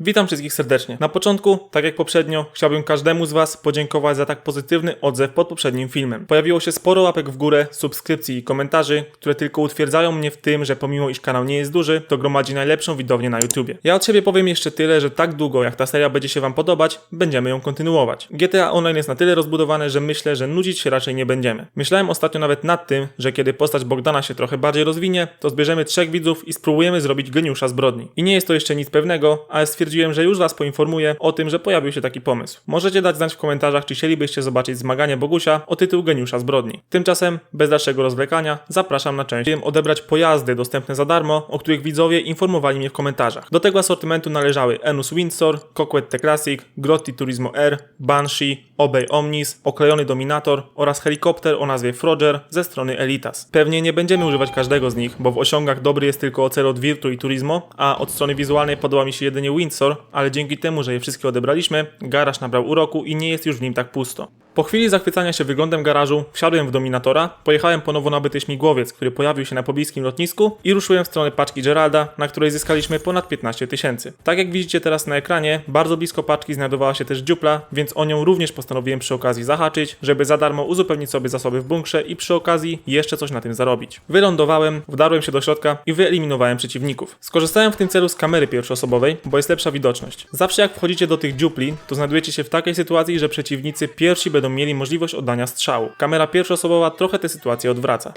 Witam wszystkich serdecznie. Na początku, tak jak poprzednio, chciałbym każdemu z Was podziękować za tak pozytywny odzew pod poprzednim filmem. Pojawiło się sporo łapek w górę, subskrypcji i komentarzy, które tylko utwierdzają mnie w tym, że pomimo iż kanał nie jest duży, to gromadzi najlepszą widownię na YouTubie. Ja od siebie powiem jeszcze tyle, że tak długo jak ta seria będzie się Wam podobać, będziemy ją kontynuować. GTA Online jest na tyle rozbudowane, że myślę, że nudzić się raczej nie będziemy. Myślałem ostatnio nawet nad tym, że kiedy postać Bogdana się trochę bardziej rozwinie, to zbierzemy trzech widzów i spróbujemy zrobić geniusza zbrodni. I nie jest to jeszcze nic pewnego, ale stwierdziłem, że już Was poinformuję o tym, że pojawił się taki pomysł. Możecie dać znać w komentarzach, czy chcielibyście zobaczyć zmaganie Bogusia o tytuł geniusza zbrodni. Tymczasem, bez dalszego rozwlekania, zapraszam na część. Chciałem odebrać pojazdy dostępne za darmo, o których widzowie informowali mnie w komentarzach. Do tego asortymentu należały Enus Windsor, Coquette Classic, Grotti Turismo R, Banshee, Obey Omnis, oklejony Dominator oraz helikopter o nazwie Froger ze strony Elitas. Pewnie nie będziemy używać każdego z nich, bo w osiągach dobry jest tylko Ocelot Virtu i Turismo, a od strony wizualnej podoba mi się jedynie Windsor, ale dzięki temu, że je wszystkie odebraliśmy, garaż nabrał uroku i nie jest już w nim tak pusto. Po chwili zachwycania się wyglądem garażu, wsiadłem w Dominatora, pojechałem po nowo nabyty śmigłowiec, który pojawił się na pobliskim lotnisku i ruszyłem w stronę paczki Geralda, na której zyskaliśmy ponad 15 tysięcy. Tak jak widzicie teraz na ekranie, bardzo blisko paczki znajdowała się też dziupla, więc o nią również postanowiłem przy okazji zahaczyć, żeby za darmo uzupełnić sobie zasoby w bunkrze i przy okazji jeszcze coś na tym zarobić. Wylądowałem, wdarłem się do środka i wyeliminowałem przeciwników. Skorzystałem w tym celu z kamery pierwszoosobowej, bo jest lepsza widoczność. Zawsze jak wchodzicie do tych dziupli, to znajdujecie się w takiej sytuacji, że przeciwnicy pierwsi będą mieli możliwość oddania strzału. Kamera pierwszoosobowa trochę tę sytuację odwraca.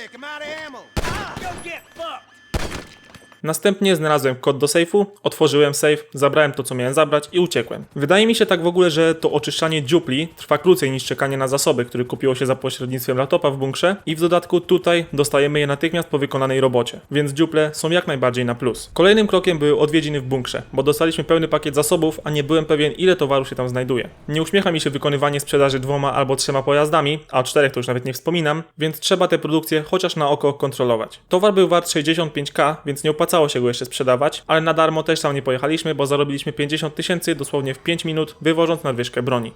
Następnie znalazłem kod do sejfu, otworzyłem sejf, zabrałem to co miałem zabrać i uciekłem. Wydaje mi się tak w ogóle, że to oczyszczanie dziupli trwa krócej niż czekanie na zasoby, które kupiło się za pośrednictwem laptopa w bunkrze i w dodatku tutaj dostajemy je natychmiast po wykonanej robocie, więc dziuple są jak najbardziej na plus. Kolejnym krokiem były odwiedziny w bunkrze, bo dostaliśmy pełny pakiet zasobów, a nie byłem pewien ile towaru się tam znajduje. Nie uśmiecha mi się wykonywanie sprzedaży dwoma albo trzema pojazdami, a o czterech to już nawet nie wspominam, więc trzeba tę produkcję chociaż na oko kontrolować. Towar był wart 65k, więc nie opłacało się go jeszcze sprzedawać, ale na darmo też tam nie pojechaliśmy, bo zarobiliśmy 50 tysięcy dosłownie w 5 minut, wywożąc nadwyżkę broni.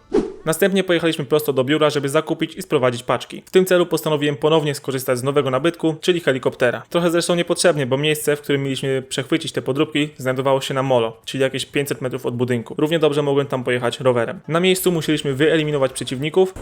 Następnie pojechaliśmy prosto do biura, żeby zakupić i sprowadzić paczki. W tym celu postanowiłem ponownie skorzystać z nowego nabytku, czyli helikoptera. Trochę zresztą niepotrzebnie, bo miejsce, w którym mieliśmy przechwycić te podróbki, znajdowało się na molo, czyli jakieś 500 metrów od budynku. Równie dobrze mogłem tam pojechać rowerem. Na miejscu musieliśmy wyeliminować przeciwników,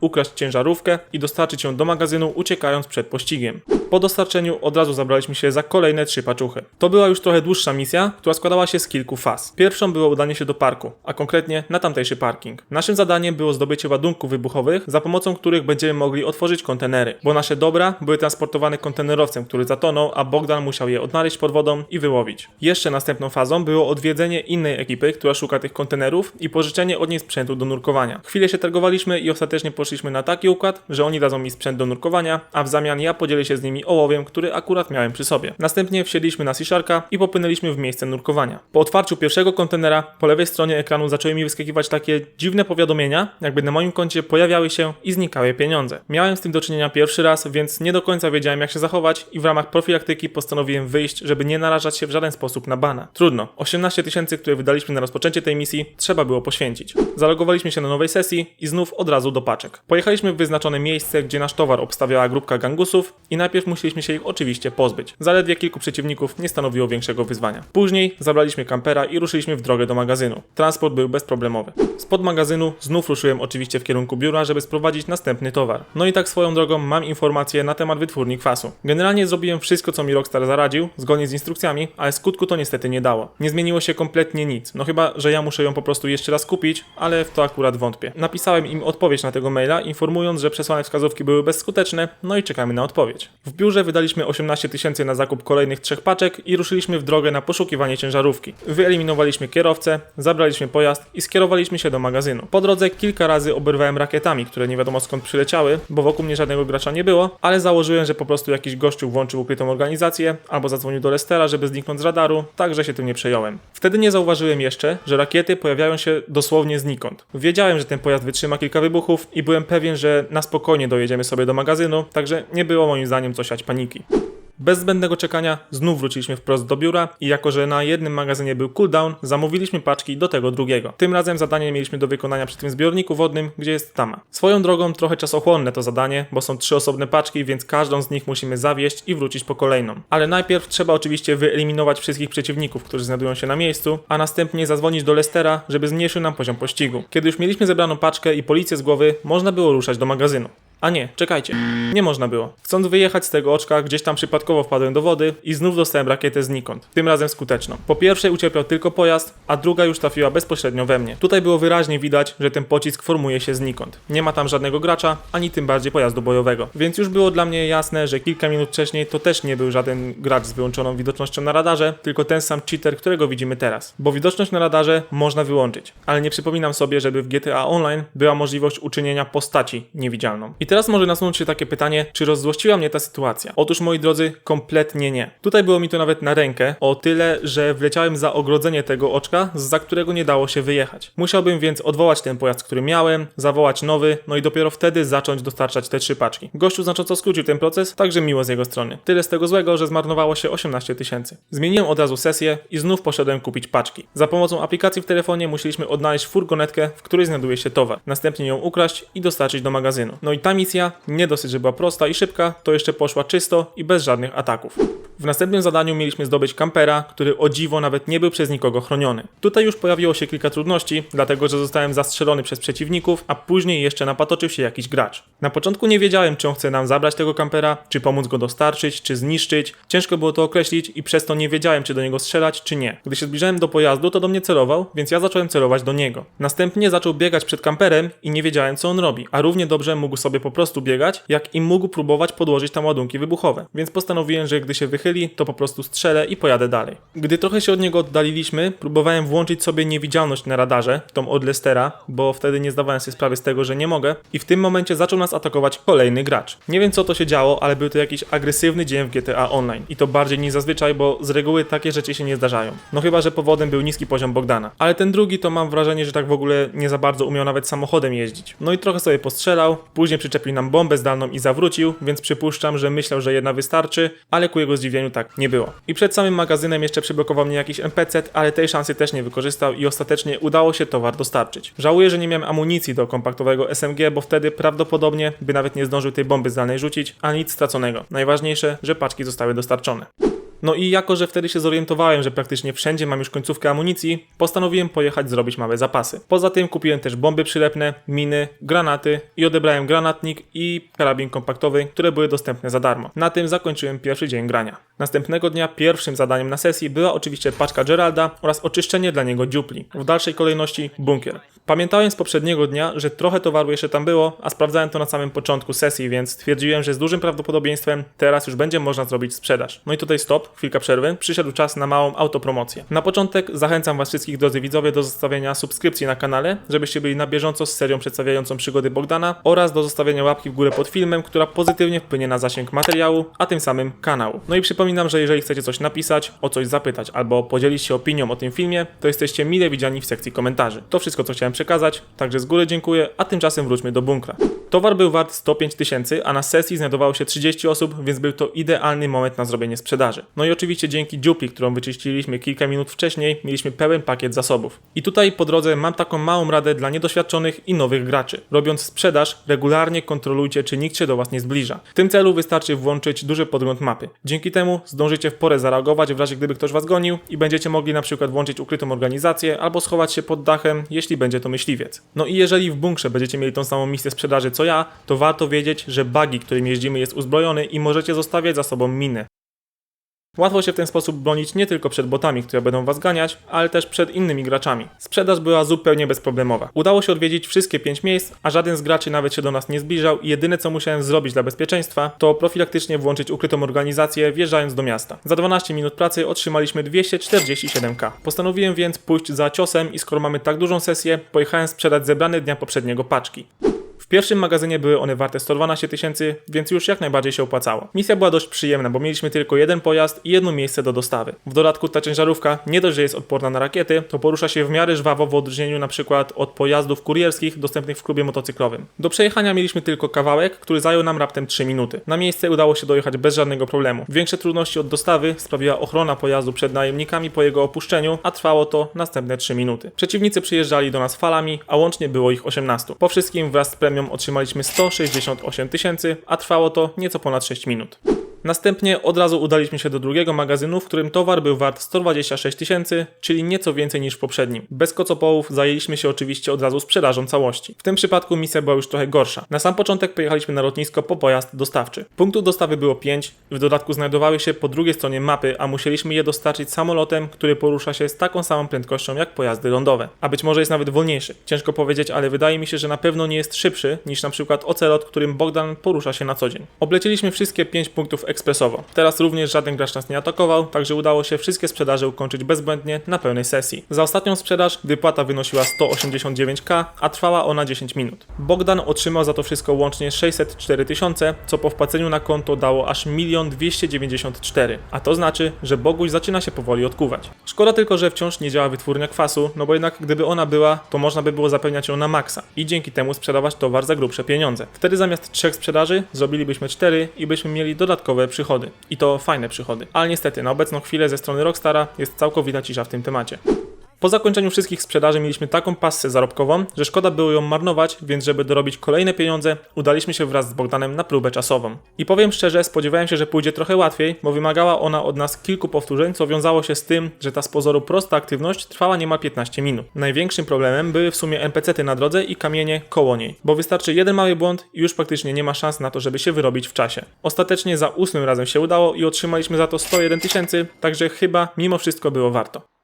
ukraść ciężarówkę i dostarczyć ją do magazynu, uciekając przed pościgiem. Po dostarczeniu od razu zabraliśmy się za kolejne trzy paczuchy. To była już trochę dłuższa misja, która składała się z kilku faz. Pierwszą było udanie się do parku, a konkretnie na tamtejszy parking. Naszym zadaniem było zdobycie ładunków wybuchowych, za pomocą których będziemy mogli otworzyć kontenery, bo nasze dobra były transportowane kontenerowcem, który zatonął, a Bogdan musiał je odnaleźć pod wodą i wyłowić. Jeszcze następną fazą było odwiedzenie innej ekipy, która szuka tych kontenerów i pożyczenie od niej sprzętu do nurkowania. Chwilę się targowaliśmy i ostatecznie poszliśmy na taki układ, że oni dadzą mi sprzęt do nurkowania, a w zamian ja podzielę się z nimi ołowiem, który akurat miałem przy sobie. Następnie wsiedliśmy na Sea Sharka i popłynęliśmy w miejsce nurkowania. Po otwarciu pierwszego kontenera po lewej stronie ekranu zaczęły mi wyskakiwać takie dziwne powiadomienia, jakby na moim koncie pojawiały się i znikały pieniądze. Miałem z tym do czynienia pierwszy raz, więc nie do końca wiedziałem jak się zachować i w ramach profilaktyki postanowiłem wyjść, żeby nie narażać się w żaden sposób na bana. Trudno. 18 tysięcy, które wydaliśmy na rozpoczęcie tej misji, trzeba było poświęcić. Zalogowaliśmy się na nowej sesji i znów od razu do paczek. Pojechaliśmy w wyznaczone miejsce, gdzie nasz towar obstawiała grupka gangusów i najpierw musieliśmy się ich oczywiście pozbyć. Zaledwie kilku przeciwników nie stanowiło większego wyzwania. Później zabraliśmy kampera i ruszyliśmy w drogę do magazynu. Transport był bezproblemowy. Spod magazynu znów ruszyłem oczywiście w kierunku biura, żeby sprowadzić następny towar. No i tak swoją drogą mam informacje na temat wytwórni kwasu. Generalnie zrobiłem wszystko, co mi Rockstar zaradził, zgodnie z instrukcjami, ale skutku to niestety nie dało. Nie zmieniło się kompletnie nic. No chyba, że ja muszę ją po prostu jeszcze raz kupić, ale w to akurat wątpię. Napisałem im odpowiedź na tego maila, informując, że przesłane wskazówki były bezskuteczne, no i czekamy na odpowiedź. W biurze wydaliśmy 18 tysięcy na zakup kolejnych trzech paczek i ruszyliśmy w drogę na poszukiwanie ciężarówki. Wyeliminowaliśmy kierowcę, zabraliśmy pojazd i skierowaliśmy się do magazynu. Po drodze kilka razy oberwałem rakietami, które nie wiadomo skąd przyleciały, bo wokół mnie żadnego gracza nie było, ale założyłem, że po prostu jakiś gościu włączył ukrytą organizację albo zadzwonił do Lestera, żeby zniknąć z radaru, także się tym nie przejąłem. Wtedy nie zauważyłem jeszcze, że rakiety pojawiają się dosłownie znikąd. Wiedziałem, że ten pojazd wytrzyma kilka wybuchów i byłem pewien, że na spokojnie dojedziemy sobie do magazynu, także nie było moim zdaniem co paniki. Bez zbędnego czekania znów wróciliśmy wprost do biura i jako, że na jednym magazynie był cooldown, zamówiliśmy paczki do tego drugiego. Tym razem zadanie mieliśmy do wykonania przy tym zbiorniku wodnym, gdzie jest tama. Swoją drogą trochę czasochłonne to zadanie, bo są trzy osobne paczki, więc każdą z nich musimy zawieść i wrócić po kolejną. Ale najpierw trzeba oczywiście wyeliminować wszystkich przeciwników, którzy znajdują się na miejscu, a następnie zadzwonić do Lestera, żeby zmniejszył nam poziom pościgu. Kiedy już mieliśmy zebraną paczkę i policję z głowy, można było ruszać do magazynu. A nie, czekajcie. Nie można było. Chcąc wyjechać z tego oczka, gdzieś tam przypadkowo wpadłem do wody i znów dostałem rakietę znikąd. Tym razem skuteczną. Po pierwszej ucierpiał tylko pojazd, a druga już trafiła bezpośrednio we mnie. Tutaj było wyraźnie widać, że ten pocisk formuje się znikąd. Nie ma tam żadnego gracza, ani tym bardziej pojazdu bojowego. Więc już było dla mnie jasne, że kilka minut wcześniej to też nie był żaden gracz z wyłączoną widocznością na radarze, tylko ten sam cheater, którego widzimy teraz. Bo widoczność na radarze można wyłączyć, ale nie przypominam sobie, żeby w GTA Online była możliwość uczynienia postaci niewidzialną. I teraz może nasunąć się takie pytanie, czy rozzłościła mnie ta sytuacja? Otóż moi drodzy, kompletnie nie. Tutaj było mi to nawet na rękę, o tyle, że wleciałem za ogrodzenie tego oczka, za którego nie dało się wyjechać. Musiałbym więc odwołać ten pojazd, który miałem, zawołać nowy, no i dopiero wtedy zacząć dostarczać te trzy paczki. Gościu znacząco skrócił ten proces, także miło z jego strony. Tyle z tego złego, że zmarnowało się 18 tysięcy. Zmieniłem od razu sesję i znów poszedłem kupić paczki. Za pomocą aplikacji w telefonie musieliśmy odnaleźć furgonetkę, w której znajduje się towar. Następnie ją ukraść i dostarczyć do magazynu. No i ta misja nie dosyć, że była prosta i szybka, to jeszcze poszła czysto i bez żadnych ataków. W następnym zadaniu mieliśmy zdobyć kampera, który o dziwo nawet nie był przez nikogo chroniony. Tutaj już pojawiło się kilka trudności, dlatego że zostałem zastrzelony przez przeciwników, a później jeszcze napatoczył się jakiś gracz. Na początku nie wiedziałem, czy on chce nam zabrać tego kampera, czy pomóc go dostarczyć, czy zniszczyć. Ciężko było to określić i przez to nie wiedziałem, czy do niego strzelać, czy nie. Gdy się zbliżałem do pojazdu, to do mnie celował, więc ja zacząłem celować do niego. Następnie zaczął biegać przed kamperem i nie wiedziałem, co on robi, a równie dobrze mógł sobie po prostu biegać, jak i mógł próbować podłożyć tam ładunki wybuchowe. Więc postanowiłem, że gdy się wychyli, to po prostu strzelę i pojadę dalej. Gdy trochę się od niego oddaliliśmy, próbowałem włączyć sobie niewidzialność na radarze, tą od Lestera, bo wtedy nie zdawałem sobie sprawy z tego, że nie mogę. I w tym momencie zaczął nas atakować kolejny gracz. Nie wiem co to się działo, ale był to jakiś agresywny dzień w GTA Online. I to bardziej niż zazwyczaj, bo z reguły takie rzeczy się nie zdarzają. No chyba, że powodem był niski poziom Bogdana. Ale ten drugi to mam wrażenie, że tak w ogóle nie za bardzo umiał nawet samochodem jeździć. No i trochę sobie postrzelał, później przyczepił nam bombę zdalną i zawrócił, więc przypuszczam, że myślał, że jedna wystarczy, ale ku jego zdziwieniu tak nie było. I przed samym magazynem jeszcze przyblokował mnie jakiś NPC, ale tej szansy też nie wykorzystał i ostatecznie udało się towar dostarczyć. Żałuję, że nie miałem amunicji do kompaktowego SMG, bo wtedy prawdopodobnie by nawet nie zdążył tej bomby zdalnej rzucić, a nic straconego. Najważniejsze, że paczki zostały dostarczone. No i jako, że wtedy się zorientowałem, że praktycznie wszędzie mam już końcówkę amunicji, postanowiłem pojechać zrobić małe zapasy. Poza tym kupiłem też bomby przylepne, miny, granaty i odebrałem granatnik i karabin kompaktowy, które były dostępne za darmo. Na tym zakończyłem pierwszy dzień grania. Następnego dnia pierwszym zadaniem na sesji była oczywiście paczka Geralda oraz oczyszczenie dla niego dziupli. W dalszej kolejności bunkier. Pamiętałem z poprzedniego dnia, że trochę towaru jeszcze tam było, a sprawdzałem to na samym początku sesji, więc stwierdziłem, że z dużym prawdopodobieństwem teraz już będzie można zrobić sprzedaż. No i tutaj stop, chwilka przerwy, przyszedł czas na małą autopromocję. Na początek zachęcam Was wszystkich, drodzy widzowie, do zostawienia subskrypcji na kanale, żebyście byli na bieżąco z serią przedstawiającą przygody Bogdana oraz do zostawienia łapki w górę pod filmem, która pozytywnie wpłynie na zasięg materiału, a tym samym kanału. No i przypominam, że jeżeli chcecie coś napisać, o coś zapytać albo podzielić się opinią o tym filmie, to jesteście mile widziani w sekcji komentarzy. To wszystko, co chciałem przekazać, także z góry dziękuję, a tymczasem wróćmy do bunkra. Towar był wart 105 tysięcy, a na sesji znajdowało się 30 osób, więc był to idealny moment na zrobienie sprzedaży. No i oczywiście dzięki dziupli, którą wyczyściliśmy kilka minut wcześniej, mieliśmy pełen pakiet zasobów. I tutaj po drodze mam taką małą radę dla niedoświadczonych i nowych graczy. Robiąc sprzedaż, regularnie kontrolujcie, czy nikt się do Was nie zbliża. W tym celu wystarczy włączyć duży podgląd mapy. Dzięki temu zdążycie w porę zareagować w razie gdyby ktoś Was gonił i będziecie mogli na przykład włączyć ukrytą organizację albo schować się pod dachem, jeśli będzie to myśliwiec. No i jeżeli w bunkrze będziecie mieli tą samą misję sprzedaży co ja, to warto wiedzieć, że buggy, którym jeździmy jest uzbrojony i możecie zostawiać za sobą miny. Łatwo się w ten sposób bronić nie tylko przed botami, które będą was ganiać, ale też przed innymi graczami. Sprzedaż była zupełnie bezproblemowa. Udało się odwiedzić wszystkie 5 miejsc, a żaden z graczy nawet się do nas nie zbliżał i jedyne co musiałem zrobić dla bezpieczeństwa, to profilaktycznie włączyć ukrytą organizację wjeżdżając do miasta. Za 12 minut pracy otrzymaliśmy 247k. Postanowiłem więc pójść za ciosem i skoro mamy tak dużą sesję, pojechałem sprzedać zebrane dnia poprzedniego paczki. Pierwszym magazynie były one warte 112 tysięcy, więc już jak najbardziej się opłacało. Misja była dość przyjemna, bo mieliśmy tylko jeden pojazd i jedno miejsce do dostawy. W dodatku ta ciężarówka nie dość, że jest odporna na rakiety, to porusza się w miarę żwawo w odróżnieniu na przykład od pojazdów kurierskich dostępnych w klubie motocyklowym. Do przejechania mieliśmy tylko kawałek, który zajął nam raptem 3 minuty. Na miejsce udało się dojechać bez żadnego problemu. Większe trudności od dostawy sprawiła ochrona pojazdu przed najemnikami po jego opuszczeniu, a trwało to następne 3 minuty. Przeciwnicy przyjeżdżali do nas falami, a łącznie było ich 18. Po wszystkim wraz z premią otrzymaliśmy 168 tysięcy, a trwało to nieco ponad 6 minut. Następnie od razu udaliśmy się do drugiego magazynu, w którym towar był wart 126 tysięcy, czyli nieco więcej niż w poprzednim. Bez kocopołów zajęliśmy się oczywiście od razu sprzedażą całości. W tym przypadku misja była już trochę gorsza. Na sam początek pojechaliśmy na lotnisko po pojazd dostawczy. Punktów dostawy było 5, w dodatku znajdowały się po drugiej stronie mapy, a musieliśmy je dostarczyć samolotem, który porusza się z taką samą prędkością jak pojazdy lądowe. A być może jest nawet wolniejszy. Ciężko powiedzieć, ale wydaje mi się, że na pewno nie jest szybszy niż na przykład Ocelot, którym Bogdan porusza się na co dzień. Obleciliśmy wszystkie 5 punktów ekspresowo. Teraz również żaden gracz nas nie atakował, także udało się wszystkie sprzedaże ukończyć bezbłędnie na pełnej sesji. Za ostatnią sprzedaż wypłata wynosiła 189k, a trwała ona 10 minut. Bogdan otrzymał za to wszystko łącznie 604 tysiące, co po wpłaceniu na konto dało aż 1 294, a to znaczy, że Boguś zaczyna się powoli odkuwać. Szkoda tylko, że wciąż nie działa wytwórnia kwasu, no bo jednak gdyby ona była, to można by było zapełniać ją na maksa i dzięki temu sprzedawać towar za grubsze pieniądze. Wtedy zamiast trzech sprzedaży zrobilibyśmy cztery i byśmy mieli dodatkowe przychody. I to fajne przychody. Ale niestety, na obecną chwilę ze strony Rockstara jest całkowita cisza w tym temacie. Po zakończeniu wszystkich sprzedaży mieliśmy taką passę zarobkową, że szkoda było ją marnować, więc żeby dorobić kolejne pieniądze, udaliśmy się wraz z Bogdanem na próbę czasową. I powiem szczerze, spodziewałem się, że pójdzie trochę łatwiej, bo wymagała ona od nas kilku powtórzeń, co wiązało się z tym, że ta z pozoru prosta aktywność trwała niemal 15 minut. Największym problemem były w sumie NPC-ty na drodze i kamienie koło niej, bo wystarczy jeden mały błąd i już praktycznie nie ma szans na to, żeby się wyrobić w czasie. Ostatecznie za ósmym razem się udało i otrzymaliśmy za to 101 tysięcy, także chyba mimo wszystko było warto.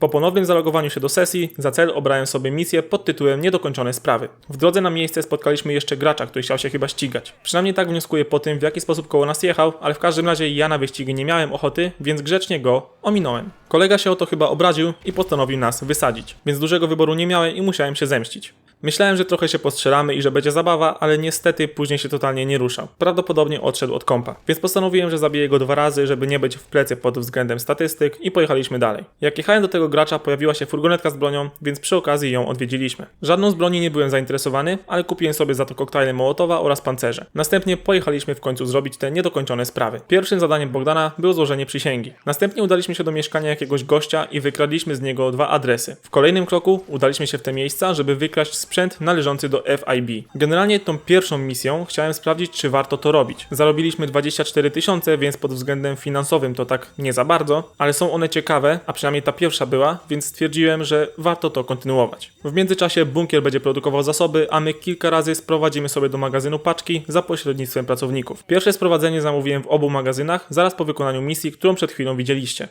Po ponownym zalogowaniu się do sesji, za cel obrałem sobie misję pod tytułem Niedokończone sprawy. W drodze na miejsce spotkaliśmy jeszcze gracza, który chciał się chyba ścigać. Przynajmniej tak wnioskuję po tym, w jaki sposób koło nas jechał, ale w każdym razie ja na wyścigi nie miałem ochoty, więc grzecznie go ominąłem. Kolega się o to chyba obraził i postanowił nas wysadzić, więc dużego wyboru nie miałem i musiałem się zemścić. Myślałem, że trochę się postrzelamy i że będzie zabawa, ale niestety później się totalnie nie ruszał. Prawdopodobnie odszedł od kompa. Więc postanowiłem, że zabiję go dwa razy, żeby nie być w plecy pod względem statystyk i pojechaliśmy dalej. Jak jechałem do tego gracza, pojawiła się furgonetka z bronią, więc przy okazji ją odwiedziliśmy. Żadną z broni nie byłem zainteresowany, ale kupiłem sobie za to koktajle Mołotowa oraz pancerze. Następnie pojechaliśmy w końcu zrobić te niedokończone sprawy. Pierwszym zadaniem Bogdana było złożenie przysięgi. Następnie udaliśmy się do mieszkania jakiegoś gościa i wykradliśmy z niego dwa adresy. W kolejnym kroku udaliśmy się w te miejsca, żeby wykraść sprzęt należący do FIB. Generalnie tą pierwszą misją chciałem sprawdzić, czy warto to robić. Zarobiliśmy 24 tysiące, więc pod względem finansowym to tak nie za bardzo, ale są one ciekawe, a przynajmniej ta pierwsza była, więc stwierdziłem, że warto to kontynuować. W międzyczasie bunkier będzie produkował zasoby, a my kilka razy sprowadzimy sobie do magazynu paczki za pośrednictwem pracowników. Pierwsze sprowadzenie zamówiłem w obu magazynach zaraz po wykonaniu misji, którą przed chwilą widzieliście.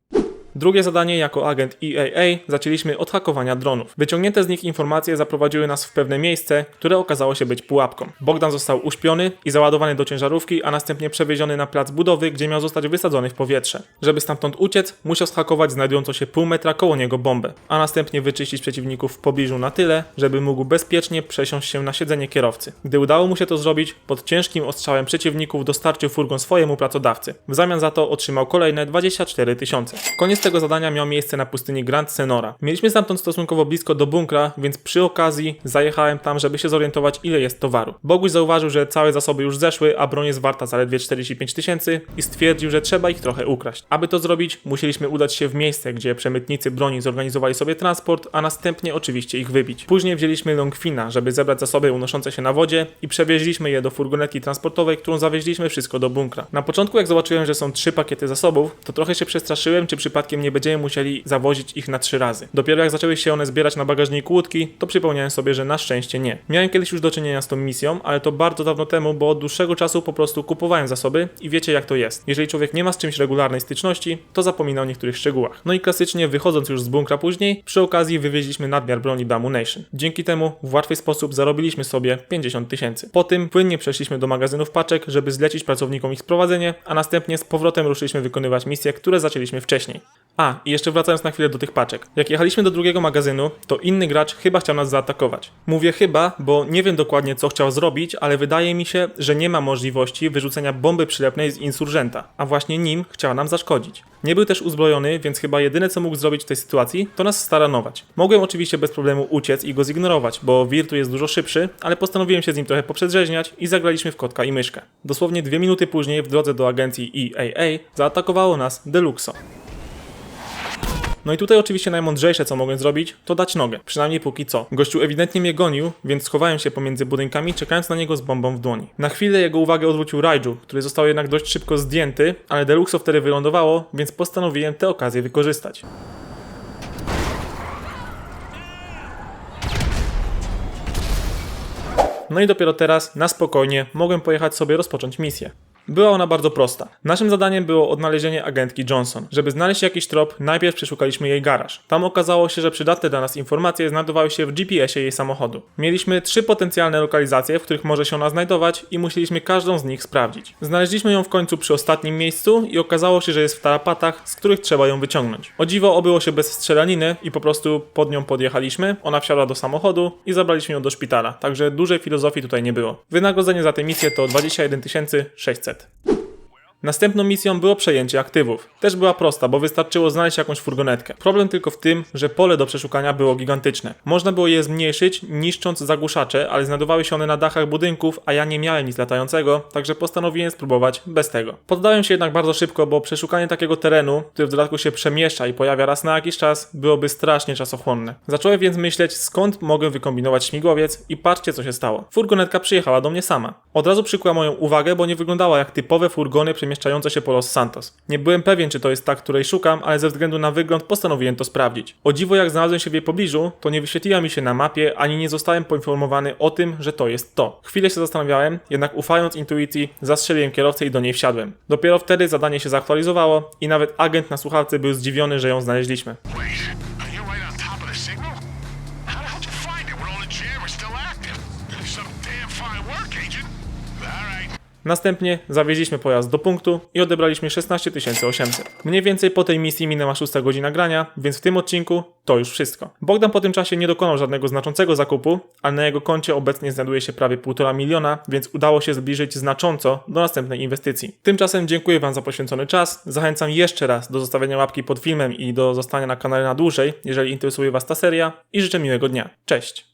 Drugie zadanie jako agent EAA zaczęliśmy od hakowania dronów. Wyciągnięte z nich informacje zaprowadziły nas w pewne miejsce, które okazało się być pułapką. Bogdan został uśpiony i załadowany do ciężarówki, a następnie przewieziony na plac budowy, gdzie miał zostać wysadzony w powietrze. Żeby stamtąd uciec, musiał schakować znajdującą się pół metra koło niego bombę, a następnie wyczyścić przeciwników w pobliżu na tyle, żeby mógł bezpiecznie przesiąść się na siedzenie kierowcy. Gdy udało mu się to zrobić, pod ciężkim ostrzałem przeciwników dostarczył furgon swojemu pracodawcy. W zamian za to otrzymał kolejne 24 tysiące. Koniec tego zadania miał miejsce na pustyni Grand Senora. Mieliśmy stamtąd stosunkowo blisko do bunkra, więc przy okazji zajechałem tam, żeby się zorientować ile jest towaru. Boguś zauważył, że całe zasoby już zeszły, a broń jest warta zaledwie 45 tysięcy i stwierdził, że trzeba ich trochę ukraść. Aby to zrobić, musieliśmy udać się w miejsce, gdzie przemytnicy broni zorganizowali sobie transport, a następnie oczywiście ich wybić. Później wzięliśmy Longfina, żeby zebrać zasoby unoszące się na wodzie i przewieźliśmy je do furgonetki transportowej, którą zawieźliśmy wszystko do bunkra. Na początku jak zobaczyłem, że są trzy pakiety zasobów, to trochę się przestraszyłem, czy przypadkiem nie będziemy musieli zawozić ich na trzy razy. Dopiero jak zaczęły się one zbierać na bagażniku łódki, to przypomniałem sobie, że na szczęście nie. Miałem kiedyś już do czynienia z tą misją, ale to bardzo dawno temu, bo od dłuższego czasu po prostu kupowałem zasoby i wiecie jak to jest. Jeżeli człowiek nie ma z czymś regularnej styczności, to zapomina o niektórych szczegółach. No i klasycznie wychodząc już z bunkra później, przy okazji wywieźliśmy nadmiar broni do Ammunition. Dzięki temu w łatwy sposób zarobiliśmy sobie 50 tysięcy. Po tym płynnie przeszliśmy do magazynów paczek, żeby zlecić pracownikom ich sprowadzenie, a następnie z powrotem ruszyliśmy wykonywać misje, które zaczęliśmy wcześniej. A, i jeszcze wracając na chwilę do tych paczek. Jak jechaliśmy do drugiego magazynu, to inny gracz chyba chciał nas zaatakować. Mówię chyba, bo nie wiem dokładnie co chciał zrobić, ale wydaje mi się, że nie ma możliwości wyrzucenia bomby przylepnej z insurgenta, a właśnie nim chciał nam zaszkodzić. Nie był też uzbrojony, więc chyba jedyne co mógł zrobić w tej sytuacji, to nas staranować. Mogłem oczywiście bez problemu uciec i go zignorować, bo Virtu jest dużo szybszy, ale postanowiłem się z nim trochę poprzedrzeźniać i zagraliśmy w kotka i myszkę. Dosłownie dwie minuty później w drodze do agencji EAA zaatakowało nas Deluxo. No i tutaj oczywiście najmądrzejsze co mogłem zrobić, to dać nogę, przynajmniej póki co. Gościu ewidentnie mnie gonił, więc schowałem się pomiędzy budynkami, czekając na niego z bombą w dłoni. Na chwilę jego uwagę odwrócił Raiju, który został jednak dość szybko zdjęty, ale Deluxo wtedy wylądowało, więc postanowiłem tę okazję wykorzystać. No i dopiero teraz, na spokojnie, mogłem pojechać sobie rozpocząć misję. Była ona bardzo prosta. Naszym zadaniem było odnalezienie agentki Johnson. Żeby znaleźć jakiś trop, najpierw przeszukaliśmy jej garaż. Tam okazało się, że przydatne dla nas informacje znajdowały się w GPS-ie jej samochodu. Mieliśmy trzy potencjalne lokalizacje, w których może się ona znajdować i musieliśmy każdą z nich sprawdzić. Znaleźliśmy ją w końcu przy ostatnim miejscu i okazało się, że jest w tarapatach, z których trzeba ją wyciągnąć. O dziwo obyło się bez strzelaniny i po prostu pod nią podjechaliśmy, ona wsiadła do samochodu i zabraliśmy ją do szpitala, także dużej filozofii tutaj nie było. Wynagrodzenie za tę misję to 21 600. Привет! Następną misją było przejęcie aktywów. Też była prosta, bo wystarczyło znaleźć jakąś furgonetkę. Problem tylko w tym, że pole do przeszukania było gigantyczne. Można było je zmniejszyć, niszcząc zagłuszacze, ale znajdowały się one na dachach budynków, a ja nie miałem nic latającego, także postanowiłem spróbować bez tego. Poddałem się jednak bardzo szybko, bo przeszukanie takiego terenu, który w dodatku się przemieszcza i pojawia raz na jakiś czas, byłoby strasznie czasochłonne. Zacząłem więc myśleć, skąd mogę wykombinować śmigłowiec i patrzcie co się stało. Furgonetka przyjechała do mnie sama. Od razu przykuła moją uwagę, bo nie wyglądała jak typowe furgony przemieszczające się po Los Santos. Nie byłem pewien, czy to jest ta, której szukam, ale ze względu na wygląd postanowiłem to sprawdzić. O dziwo, jak znalazłem się w jej pobliżu, to nie wyświetliła mi się na mapie, ani nie zostałem poinformowany o tym, że to jest to. Chwilę się zastanawiałem, jednak ufając intuicji, zastrzeliłem kierowcę i do niej wsiadłem. Dopiero wtedy zadanie się zaktualizowało i nawet agent na słuchawce był zdziwiony, że ją znaleźliśmy. Następnie zawieźliśmy pojazd do punktu i odebraliśmy 16 800. Mniej więcej po tej misji minęła 6 godzina grania, więc w tym odcinku to już wszystko. Bogdan po tym czasie nie dokonał żadnego znaczącego zakupu, ale na jego koncie obecnie znajduje się prawie 1,5 miliona, więc udało się zbliżyć znacząco do następnej inwestycji. Tymczasem dziękuję Wam za poświęcony czas. Zachęcam jeszcze raz do zostawienia łapki pod filmem i do zostania na kanale na dłużej, jeżeli interesuje Was ta seria i życzę miłego dnia. Cześć!